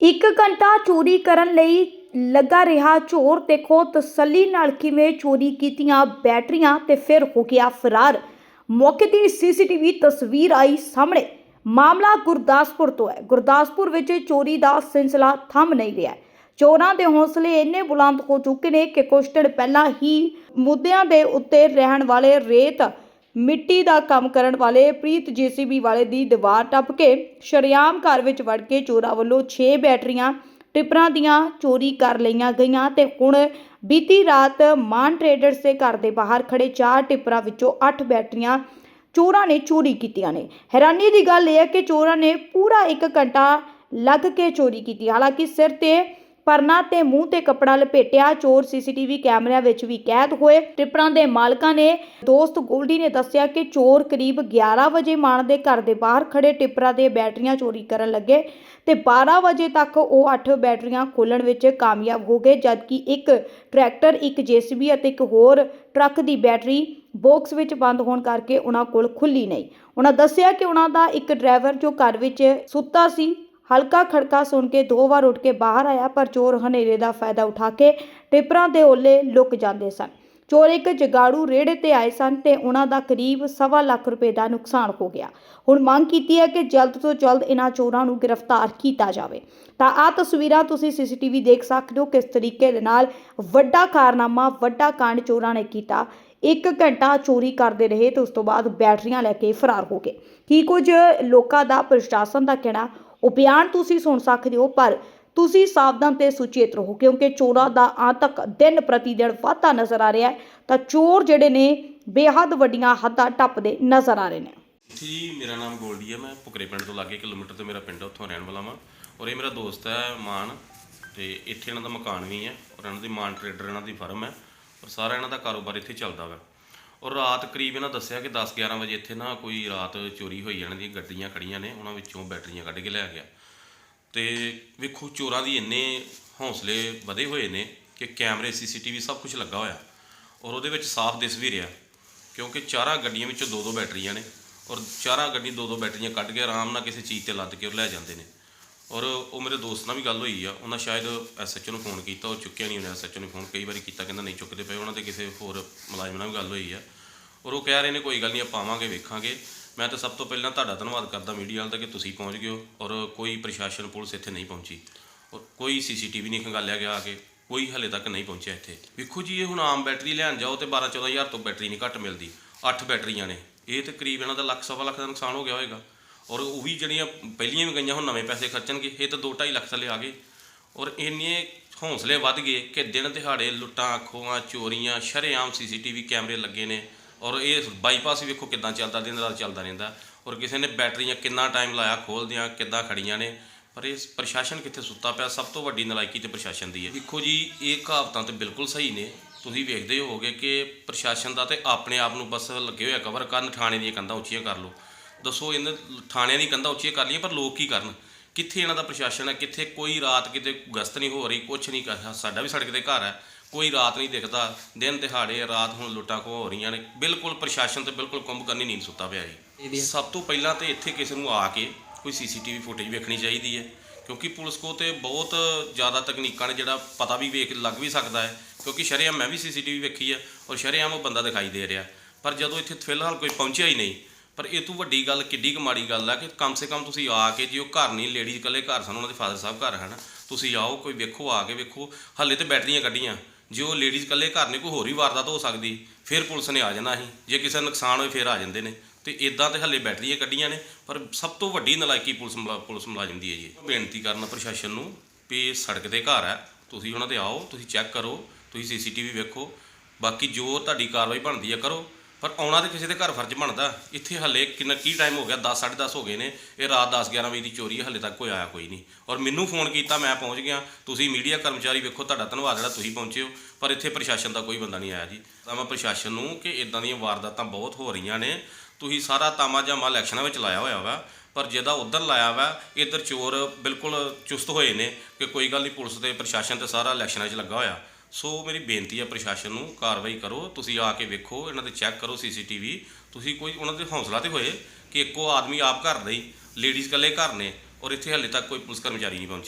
ਇੱਕ ਘੰਟਾ ਚੋਰੀ ਕਰਨ ਲਈ ਲੱਗਾ ਰਿਹਾ ਚੋਰ, ਦੇਖੋ ਤਸੱਲੀ ਨਾਲ ਕਿਵੇਂ ਚੋਰੀ ਕੀਤੀਆਂ ਬੈਟਰੀਆਂ ਤੇ ਫਿਰ ਹੋ ਗਿਆ ਫਰਾਰ। ਮੌਕੇ ਦੀ ਸੀਸੀਟੀਵੀ ਤਸਵੀਰ ਆਈ ਸਾਹਮਣੇ। ਮਾਮਲਾ ਗੁਰਦਾਸਪੁਰ ਤੋਂ ਹੈ। ਗੁਰਦਾਸਪੁਰ ਵਿੱਚ ਚੋਰੀ ਦਾ ਸਿਲਸਿਲਾ ਥੰਮ ਨਹੀਂ ਰਿਹਾ। ਚੋਰਾਂ ਦੇ ਹੌਸਲੇ ਇੰਨੇ ਬੁਲੰਦ ਹੋ ਚੁੱਕੇ ਨੇ ਕਿ ਕੁਛ ਦਿਨ ਪਹਿਲਾਂ ਹੀ ਮੁੱਦਿਆਂ ਦੇ ਉੱਤੇ ਰਹਿਣ ਵਾਲੇ ਰੇਤ ਮਿੱਟੀ ਦਾ ਕੰਮ ਕਰਨ ਵਾਲੇ ਪ੍ਰੀਤ ਜੀਸੀਬੀ ਵਾਲੇ ਦੀ ਦੀਵਾਰ ਟੱਪ ਕੇ ਸ਼ਰੇਆਮ ਘਰ ਵਿੱਚ ਵੜ ਕੇ ਚੋਰਾਂ ਵੱਲੋਂ 6 ਬੈਟਰੀਆਂ ਟਿਪਰਾਂ ਦੀਆਂ ਚੋਰੀ ਕਰ ਲਈਆਂ ਗਈਆਂ ਤੇ ਹੁਣ ਬੀਤੀ ਰਾਤ ਮਾਨ ਟਰੇਡਰਸ ਦੇ ਘਰ ਦੇ ਬਾਹਰ ਖੜੇ ਚਾਰ ਟਿਪਰਾਂ ਵਿੱਚੋਂ 8 ਬੈਟਰੀਆਂ ਚੋਰਾਂ ਨੇ ਚੋਰੀ ਕੀਤੀਆਂ ਨੇ। ਹੈਰਾਨੀ ਦੀ ਗੱਲ ਇਹ ਹੈ ਕਿ ਚੋਰਾਂ ਨੇ ਪੂਰਾ 1 ਘੰਟਾ ਲੱਗ ਕੇ ਚੋਰੀ ਕੀਤੀ। ਹਾਲਾਂਕਿ ਸਿਰ ਤੇ ਪਰਨਾ ਤੇ ਮੂੰਹ ਤੇ ਕੱਪੜਾ ਲਪੇਟਿਆ, ਚੋਰ ਸੀਸੀਟੀਵੀ ਕੈਮਰਿਆਂ ਵਿੱਚ ਵੀ ਕੈਦ ਹੋਏ। ਟਿਪਰਾਂ ਦੇ ਮਾਲਕਾਂ ਨੇ ਦੋਸਤ ਗੋਲਡੀ ਨੇ ਦੱਸਿਆ ਕਿ ਚੋਰ ਕਰੀਬ 11 ਵਜੇ ਮਾਨ ਦੇ ਘਰ ਦੇ ਬਾਹਰ ਖੜੇ ਟਿੱਪਰਾਂ ਦੇ ਬੈਟਰੀਆਂ ਚੋਰੀ ਕਰਨ ਲੱਗੇ ਤੇ 12 ਵਜੇ ਤੱਕ ਉਹ 8 ਬੈਟਰੀਆਂ ਖੋਲਣ ਵਿੱਚ ਕਾਮਯਾਬ ਹੋ ਗਏ, ਜਦਕਿ ਇੱਕ ਟਰੈਕਟਰ, ਇੱਕ ਜੀਸੀਬੀ ਅਤੇ ਇੱਕ ਹੋਰ ਟਰੱਕ ਦੀ ਬੈਟਰੀ ਬਾਕਸ ਵਿੱਚ ਬੰਦ ਹੋਣ ਕਰਕੇ ਉਹਨਾਂ ਕੋਲ ਖੁੱਲੀ ਨਹੀਂ। ਉਹਨਾਂ ਦੱਸਿਆ ਕਿ ਉਹਨਾਂ ਦਾ ਇੱਕ ਡਰਾਈਵਰ ਜੋ ਘਰ ਵਿੱਚ ਸੁੱਤਾ ਸੀ ਹਲਕਾ ਖੜਕਾ ਸੁਣ ਕੇ ਦੋ ਵਾਰ ਉੱਠ ਕੇ ਬਾਹਰ ਆਇਆ, ਪਰ ਚੋਰ ਹਨੇਰੇ ਦਾ ਫਾਇਦਾ ਉਠਾ ਕੇ ਟਿਪਰਾਂ ਦੇ ਓਲੇ ਲੁਕ ਜਾਂਦੇ ਸਨ। ਚੋਰ ਇੱਕ ਜਗਾੜੂ ਰੇੜੇ ਤੇ ਆਏ ਸਨ ਤੇ ਉਹਨਾਂ ਦਾ ਕਰੀਬ ਸਵਾ ਲੱਖ ਰੁਪਏ ਦਾ ਨੁਕਸਾਨ ਹੋ ਗਿਆ। ਹੁਣ ਮੰਗ ਕੀਤੀ ਹੈ ਕਿ ਜਲਦ ਤੋਂ ਜਲਦ ਇਹਨਾਂ ਚੋਰਾਂ ਨੂੰ ਗ੍ਰਿਫਤਾਰ ਕੀਤਾ ਜਾਵੇ। ਤਾਂ ਆ ਤਸਵੀਰਾਂ ਤੁਸੀਂ ਸੀਸੀਟੀਵੀ ਦੇਖ ਸਕਦੇ ਹੋ ਕਿਸ ਤਰੀਕੇ ਦੇ ਨਾਲ ਵੱਡਾ ਕਾਰਨਾਮਾ, ਵੱਡਾ ਕਾਂਡ ਚੋਰਾਂ ਨੇ ਕੀਤਾ। ਇੱਕ ਘੰਟਾ ਚੋਰੀ ਕਰਦੇ ਰਹੇ ਤੇ ਉਸ ਤੋਂ ਬਾਅਦ ਬੈਟਰੀਆਂ ਲੈ ਕੇ ਫਰਾਰ ਹੋ ਗਏ। ਕੀ ਕੁਝ ਲੋਕਾਂ ਦਾ ਪ੍ਰਸ਼ਾਸਨ ਦਾ ਕਹਿਣਾ ਉਹ ਬਿਆਨ ਤੁਸੀਂ ਸੁਣ ਸਕਦੇ ਹੋ ਪਰ ਤੁਸੀਂ ਸਾਵਧਾਨ ਤੇ ਸੁਚੇਤ ਰਹੋ ਕਿਉਂਕਿ ਚੋਰਾਂ ਦਾ ਆਤਕ ਦਿਨ ਪ੍ਰਤੀ ਦਿਨ ਵਧਦਾ ਨਜ਼ਰ ਆ ਰਿਹਾ ਹੈ ਤਾਂ ਚੋਰ ਜਿਹੜੇ ਨੇ ਬੇਹੱਦ ਵੱਡੀਆਂ ਹੱਦਾਂ ਟੱਪਦੇ ਨਜ਼ਰ ਆ ਰਹੇ ਨੇ। ਜੀ ਮੇਰਾ ਨਾਮ ਗੋਲਡੀ ਹੈ ਮੈਂ ਪੁਕਰੇ ਪਿੰਡ ਤੋਂ ਲਾਗੇ ਕਿਲੋਮੀਟਰ ਤੇ ਮੇਰਾ ਪਿੰਡ ਆ, ਉੱਥੋਂ ਰਹਿਣ ਵਾਲਾ ਵਾਂ ਔਰ ਇਹ ਮੇਰਾ ਦੋਸਤ ਹੈ ਮਾਨ ਤੇ ਇੱਥੇ ਇਹਨਾਂ ਦਾ ਮਕਾਨ ਵੀ ਹੈ ਔਰ ਇਹਨਾਂ ਦੀ ਮਾਨ ਟਰੇਡਰ ਇਹਨਾਂ ਦੀ ਫਰਮ ਹੈ ਔਰ ਸਾਰਾ ਇਹਨਾਂ ਦਾ ਕਾਰੋਬਾਰ ਇੱਥੇ ਚੱਲਦਾ ਵਾ। ਔਰ ਰਾਤ ਕਰੀਬ ਇਹਨਾਂ ਦੱਸਿਆ ਕਿ 10 11 ਵਜੇ ਇੱਥੇ ਨਾ ਕੋਈ ਰਾਤ ਚੋਰੀ ਹੋਈ ਇਹਨਾਂ ਦੀ, ਗੱਡੀਆਂ ਖੜੀਆਂ ਨੇ, ਉਹਨਾਂ ਵਿੱਚੋਂ ਬੈਟਰੀਆਂ ਕੱਢ ਕੇ ਲੈ ਗਿਆ। ਤੇ ਵੇਖੋ ਚੋਰਾਂ ਦੀ ਇੰਨੇ ਹੌਸਲੇ ਵਧੇ ਹੋਏ ਨੇ ਕਿ ਕੈਮਰੇ, ਸੀਸੀਟੀਵੀ ਸਭ ਕੁਝ ਲੱਗਾ ਹੋਇਆ। ਔਰ ਉਹਦੇ ਵਿੱਚ ਸਾਫ਼ ਦਿਸ ਵੀ ਰਿਹਾ, ਕਿਉਂਕਿ ਚਾਰਾਂ ਗੱਡੀਆਂ ਵਿੱਚੋਂ ਦੋ ਦੋ ਬੈਟਰੀਆਂ ਨੇ ਔਰ ਚਾਰਾਂ ਗੱਡੀ ਦੋ ਦੋ ਬੈਟਰੀਆਂ ਕੱਢ ਕੇ ਆਰਾਮ ਨਾਲ ਕਿਸੇ ਚੀਜ਼ ਤੇ ਲੱਦ ਕੇ ਉਹ ਲੈ ਜਾਂਦੇ ਨੇ। ਔਰ ਉਹ ਮੇਰੇ ਦੋਸਤ ਨਾਲ ਵੀ ਗੱਲ ਹੋਈ ਆ, ਉਹਨਾਂ ਸ਼ਾਇਦ ਐਸਐਚਓ ਨੂੰ ਫੋਨ ਕੀਤਾ, ਉਹ ਚੁੱਕਿਆ ਨਹੀਂ ਉਹਨੇ ਐਸਐਚਓ ਨੂੰ ਫੋਨ ਕਈ ਵਾਰੀ ਕੀਤਾ, ਕਹਿੰਦਾ ਨਹੀਂ ਚੁੱਕਦੇ ਪਏ, ਉਹਨਾਂ ਦੇ ਕਿਸੇ ਹੋਰ ਮੁਲਾਜ਼ਮ ਨਾਲ ਵੀ ਗੱਲ ਹੋਈ ਆ। ਔਰ ਉਹ ਕਹਿ ਰਹੇ ਨੇ, ਕੋਈ ਗੱਲ ਨਹੀਂ, ਆਪਾਂ ਆਵਾਂਗੇ, ਵੇਖਾਂਗੇ। ਮੈਂ ਤਾਂ ਸਭ ਤੋਂ ਪਹਿਲਾਂ ਤੁਹਾਡਾ ਧੰਨਵਾਦ ਕਰਦਾ ਮੀਡੀਆ ਵਾਲਾ ਦਾ ਕਿ ਤੁਸੀਂ ਪਹੁੰਚ ਗਏ ਹੋ ਔਰ ਕੋਈ ਪ੍ਰਸ਼ਾਸਨ ਪੁਲਿਸ ਇੱਥੇ ਨਹੀਂ ਪਹੁੰਚੀ। ਔਰ ਕੋਈ ਸੀਸੀਟੀਵੀ ਨਹੀਂ ਖੰਗਾਲਿਆ ਗਿਆ ਆ ਕੇ, ਕੋਈ ਹਲੇ ਤੱਕ ਨਹੀਂ ਪਹੁੰਚਿਆ ਇੱਥੇ। ਵੇਖੋ ਜੀ, ਇਹ ਹੁਣ ਆਮ ਬੈਟਰੀ ਲੈਣ ਜਾਓ ਤੇ 12 14000 ਤੋਂ ਬੈਟਰੀ ਨਹੀਂ ਘੱਟ ਮਿਲਦੀ। 8 ਬੈਟਰੀਆਂ ਨੇ। ਇਹ ਤੇ ਕਰੀਬ ਇਹਨਾਂ ਦਾ ਲੱਖ, ਸਵਾ ਲੱਖ ਦਾ ਨੁਕਸਾਨ ਹੋ ਗਿਆ ਹੋਵੇਗਾ ਔਰ ਉਹ ਵੀ ਜਿਹੜੀਆਂ ਪਹਿਲੀਆਂ ਵੀ ਗਈਆਂ ਹੁਣ ਨਵੇਂ ਪੈਸੇ ਖਰਚਣਗੇ, ਇਹ ਤਾਂ 2.5 ਲੱਖ ਥੱਲੇ ਆ ਗਏ। ਔਰ ਇੰਨੇ ਹੌਸਲੇ ਵੱਧ ਗਏ ਕਿ ਦਿਨ ਦਿਹਾੜੇ ਲੁੱਟਾਂ, ਖੋਹਾਂ, ਚੋਰੀਆਂ, ਸ਼ਰੇਆਮ ਸੀਸੀਟੀਵੀ ਕੈਮਰੇ ਲੱਗੇ ਨੇ। ਔਰ ਇਹ ਬਾਈਪਾਸ ਵੀ ਵੇਖੋ ਕਿੱਦਾਂ ਚੱਲਦਾ, ਦਿਨ ਰਾਤ ਚੱਲਦਾ ਰਹਿੰਦਾ। ਔਰ ਕਿਸੇ ਨੇ ਬੈਟਰੀਆਂ ਕਿੰਨਾ ਟਾਈਮ ਲਾਇਆ, ਖੋਲਦਿਆਂ ਕਿੱਦਾਂ ਖੜੀਆਂ ਨੇ। ਪਰ ਇਹ ਪ੍ਰਸ਼ਾਸਨ ਕਿੱਥੇ ਸੁੱਤਾ ਪਿਆ, ਸਭ ਤੋਂ ਵੱਡੀ ਨਲਾਇਕੀ ਤੇ ਪ੍ਰਸ਼ਾਸਨ ਦੀ ਹੈ। ਦੇਖੋ ਜੀ, ਇਹ ਕਹਾਵਤਾਂ ਤੇ ਬਿਲਕੁਲ ਸਹੀ ਨੇ। ਤੁਸੀਂ ਵੇਖਦੇ ਹੋਗੇ ਕਿ ਪ੍ਰਸ਼ਾਸਨ ਦਾ ਤੇ ਆਪਣੇ ਆਪ ਨੂੰ ਬਸ ਲੱਗੇ ਹੋਇਆ ਕਵਰ ਕਰਨ, ਥਾਣੇ ਦੀਆਂ ਕੰਧਾਂ ਉੱਚੀਆਂ ਕਰ ਲਓ। ਦੱਸੋ ਇਹਨਾਂ ਥਾਣਿਆਂ ਦੀ ਕੰਧਾਂ ਉੱਚੀਆਂ ਕਰ ਲਈਆਂ ਪਰ ਲੋਕ ਕੀ ਕਰਨ? ਕਿੱਥੇ ਇਹਨਾਂ ਦਾ ਪ੍ਰਸ਼ਾਸਨ ਹੈ? ਕਿੱਥੇ ਕੋਈ ਰਾਤ ਕਿਤੇ ਗਸਤ ਨਹੀਂ ਹੋ ਰਹੀ ਕੁਛ ਨਹੀਂ ਕਰ ਸਾਡਾ ਵੀ ਸੜਕ ਤੇ ਘਰ ਹੈ। ਕੋਈ ਰਾਤ ਨਹੀਂ ਦਿਖਦਾ ਦਿਨ ਦਿਹਾੜੇ ਰਾਤ ਹੁਣ ਲੁੱਟਾਂ ਖੋਹ ਹੋ ਰਹੀਆਂ ਨੇ। ਬਿਲਕੁਲ ਪ੍ਰਸ਼ਾਸਨ ਤੇ ਬਿਲਕੁਲ ਕੁੰਭ ਕਰਨੀ ਨੀਂਦ ਸੁੱਤਾ ਪਿਆ ਜੀ। ਸਭ ਤੋਂ ਪਹਿਲਾਂ ਤੇ ਇੱਥੇ ਕਿਸੇ ਨੂੰ ਆ ਕੇ ਕੋਈ ਸੀਸੀਟੀਵੀ ਫੁਟੇਜ ਵੇਖਣੀ ਚਾਹੀਦੀ ਹੈ ਕਿਉਂਕਿ ਪੁਲਿਸ ਕੋ ਤੇ ਬਹੁਤ ਜ਼ਿਆਦਾ ਤਕਨੀਕਾਂ ਨੇ ਜਿਹੜਾ ਪਤਾ ਵੀ ਵੇਖ ਲੱਗ ਵੀ ਸਕਦਾ ਹੈ। ਕਿਉਂਕਿ ਸ਼ਰੇਆਮ ਮੈਂ ਵੀ ਸੀਸੀਟੀਵੀ ਵੇਖੀ ਹੈ ਔਰ ਸ਼ਰੇਆਮ ਉਹ ਬੰਦਾ ਦਿਖਾਈ ਦੇ ਰਿਹਾ। ਪਰ ਜਦੋਂ ਇੱਥੇ ਫਿਲਹਾਲ ਕੋਈ ਪਹੁੰਚਿਆ ਹੀ ਨਹੀਂ ਪਰ ਇਹ ਤੋਂ ਵੱਡੀ ਗੱਲ, ਕਿੱਡੀ ਕੁ ਮਾੜੀ ਗੱਲ ਆ ਕਿ ਕਮ ਸੇ ਕਮ ਤੁਸੀਂ ਆ ਕੇ ਜੇ ਉਹ ਘਰ ਨਹੀਂ ਲੇਡੀਜ਼ ਇਕੱਲੇ ਘਰ ਸਨ, ਉਹਨਾਂ ਦੇ ਫਾਦਰ ਸਾਹਿਬ ਘਰ, ਹਨ? ਤੁਸੀਂ ਆਓ, ਕੋਈ ਵੇਖੋ, ਆ ਕੇ ਵੇਖੋ, ਹੱਲੇ ਤੇ ਬੈਟਰੀਆਂ ਕੱਢੀਆਂ। ਜੇ ਉਹ ਲੇਡੀਜ਼ ਇਕੱਲੇ ਘਰ ਨੇ, ਕੋਈ ਹੋਰ ਵੀ ਵਾਰਦਾਤ ਹੋ ਸਕਦੀ, ਫਿਰ ਪੁਲਿਸ ਨੇ ਆ ਜਾਣਾ ਸੀ। ਜੇ ਕਿਸੇ ਦਾ ਨੁਕਸਾਨ ਹੋਏ, ਫਿਰ ਆ ਜਾਂਦੇ ਨੇ। ਤੇ ਇਦਾਂ ਤੇ ਹੱਲੇ ਬੈਟਰੀਆਂ ਕੱਢੀਆਂ ਨੇ, ਪਰ ਸਭ ਤੋਂ ਵੱਡੀ ਨਲਾਇਕੀ ਪੁਲਿਸ ਮੁਲਾ- ਪੁਲਿਸ ਮੁਲਾਜ਼ਮ ਦੀ ਹੈ ਜੀ। ਬੇਨਤੀ ਕਰਨਾ ਪ੍ਰਸ਼ਾਸਨ ਨੂੰ ਵੀ ਇਹ ਸੜਕ ਦੇ ਘਰ ਹੈ। ਤੁਸੀਂ ਉਹਨਾਂ ਦੇ ਆਓ, ਤੁਸੀਂ ਚੈੱਕ ਕਰੋ, ਤੁਸੀਂ ਸੀਸੀਟੀਵੀ ਵੇਖੋ। ਬਾਕੀ ਜੋ ਤੁਹਾਡੀ ਕਾਰਵਾਈ ਬਣਦੀ ਹੈ, ਕਰੋ। ਪਰ ਆਉਣਾ ਤੇ ਕਿਸੇ ਦੇ ਘਰ ਫਰਜ਼ ਬਣਦਾ। ਇੱਥੇ ਹੱਲੇ ਕਿੰਨਾ ਕੀ ਟਾਈਮ ਹੋ ਗਿਆ? 10 10:30 ਹੋ ਗਏ ਨੇ। ਇਹ ਰਾਤ 10 11 ਵਜੇ ਦੀ ਚੋਰੀ ਹੈ ਹੱਲੇ ਤੱਕ ਕੋਈ ਆਇਆ ਕੋਈ ਨਹੀਂ। ਔਰ ਮੈਨੂੰ ਫੋਨ ਕੀਤਾ, ਮੈਂ ਪਹੁੰਚ ਗਿਆ। ਤੁਸੀਂ ਮੀਡੀਆ ਕਰਮਚਾਰੀ ਵੇਖੋ, ਤੁਹਾਡਾ ਧੰਨਵਾਦ ਜਿਹੜਾ ਤੁਸੀਂ ਪਹੁੰਚੇ ਹੋ। ਪਰ ਇੱਥੇ ਪ੍ਰਸ਼ਾਸਨ ਦਾ ਕੋਈ ਬੰਦਾ ਨਹੀਂ ਆਇਆ ਜੀ। ਤਾਂ ਮੈਂ ਪ੍ਰਸ਼ਾਸਨ ਨੂੰ ਕਿ ਇਦਾਂ ਦੀਆਂ ਵਾਰਦਾਤਾਂ ਬਹੁਤ ਹੋ ਰਹੀਆਂ ਨੇ। ਤੁਸੀਂ ਸਾਰਾ ਤਾਮਾ ਜਾਮਾ ਇਲੈਕਸ਼ਨਾਂ ਵਿੱਚ ਲਾਇਆ ਹੋਇਆ ਵਾ। ਪਰ ਜਿਹਦਾ ਉਧਰ ਲਾਇਆ ਵਾ, ਇੱਧਰ ਚੋਰ ਬਿਲਕੁਲ ਚੁਸਤ ਹੋਏ ਨੇ ਕਿ ਕੋਈ ਗੱਲ ਨਹੀਂ, ਪੁਲਿਸ ਤੇ ਪ੍ਰਸ਼ਾਸਨ ਤੇ ਸਾਰਾ ਇਲੈਕਸ਼ਨਾਂ 'ਚ ਲੱਗਾ ਹੋਇਆ। ਸੋ ਮੇਰੀ ਬੇਨਤੀ ਹੈ ਪ੍ਰਸ਼ਾਸਨ ਨੂੰ, ਕਾਰਵਾਈ ਕਰੋ, ਤੁਸੀਂ ਆ ਕੇ ਵੇਖੋ, ਇਹਨਾਂ 'ਤੇ ਚੈੱਕ ਕਰੋ ਸੀਸੀਟੀਵੀ। ਤੁਸੀਂ ਕੋਈ ਉਹਨਾਂ ਦੇ ਹੌਸਲਾ ਤੇ ਹੋਏ ਕਿ ਇੱਕੋ ਆਦਮੀ ਆਪ ਘਰ ਨਹੀਂ, ਲੇਡੀਜ਼ ਇਕੱਲੇ ਘਰ ਨੇ ਔਰ ਇੱਥੇ ਹਾਲੇ ਤੱਕ ਕੋਈ ਪੁਲਿਸ ਕਰਮਚਾਰੀ ਨਹੀਂ ਪਹੁੰਚਿਆ